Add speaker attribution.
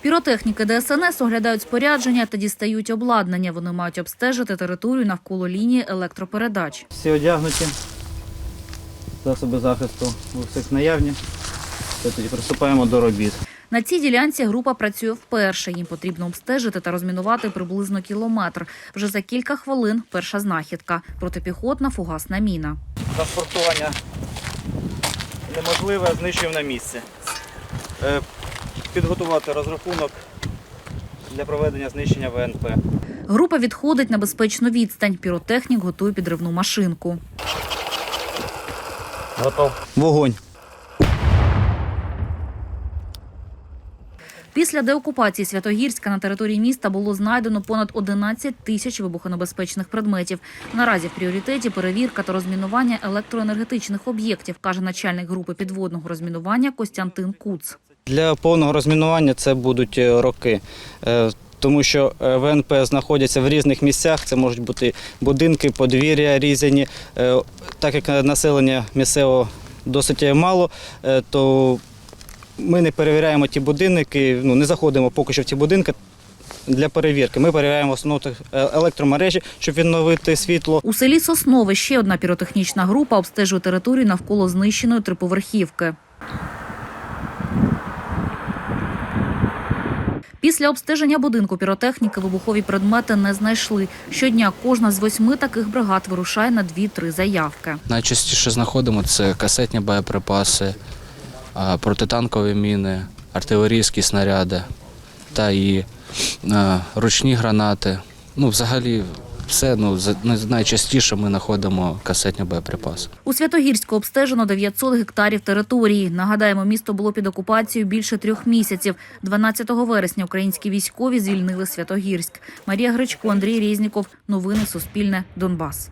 Speaker 1: Піротехніки ДСНС оглядають спорядження та дістають обладнання. Вони мають обстежити територію навколо лінії електропередач.
Speaker 2: Всі одягнуті, засоби захисту у всіх наявні. Тоді приступаємо до робіт.
Speaker 1: На цій ділянці група працює вперше. Їм потрібно обстежити та розмінувати приблизно кілометр. Вже за кілька хвилин перша знахідка протипіхотна фугасна міна.
Speaker 2: Транспортування неможливе, знищуємо на місці. Підготувати розрахунок для проведення знищення ВНП.
Speaker 1: Група відходить на безпечну відстань. Піротехнік готує підривну машинку.
Speaker 2: Готов. Вогонь.
Speaker 1: Після деокупації Святогірська на території міста було знайдено понад 11 тисяч вибухонебезпечних предметів. Наразі в пріоритеті перевірка та розмінування електроенергетичних об'єктів, каже начальник групи підводного розмінування Костянтин Куц.
Speaker 2: Для повного розмінування це будуть е, роки. Е, Тому що е, ВНП знаходяться в різних місцях. Це можуть бути будинки, подвір'я різані. Так як населення місцевого досить мало, то ми не перевіряємо ті будинки, ну не заходимо поки що в ті будинки. Для перевірки ми перевіряємо основну електромережі, щоб відновити світло.
Speaker 1: У селі Соснове ще одна піротехнічна група обстежує територію навколо знищеної триповерхівки. Після обстеження будинку піротехніки вибухові предмети не знайшли. Щодня кожна з восьми таких бригад вирушає на дві-три заявки.
Speaker 3: Найчастіше знаходимо це касетні боєприпаси, протитанкові міни, артилерійські снаряди та і ручні гранати. Ну, взагалі, все ну, за- найчастіше ми знаходимо касетні боєприпаси.
Speaker 1: У Святогірську обстежено 900 гектарів території. Нагадаємо, місто було під окупацією більше трьох місяців. 12 вересня українські військові звільнили Святогірськ. Марія Гречко, Андрій Різніков. Новини Суспільне. Донбас.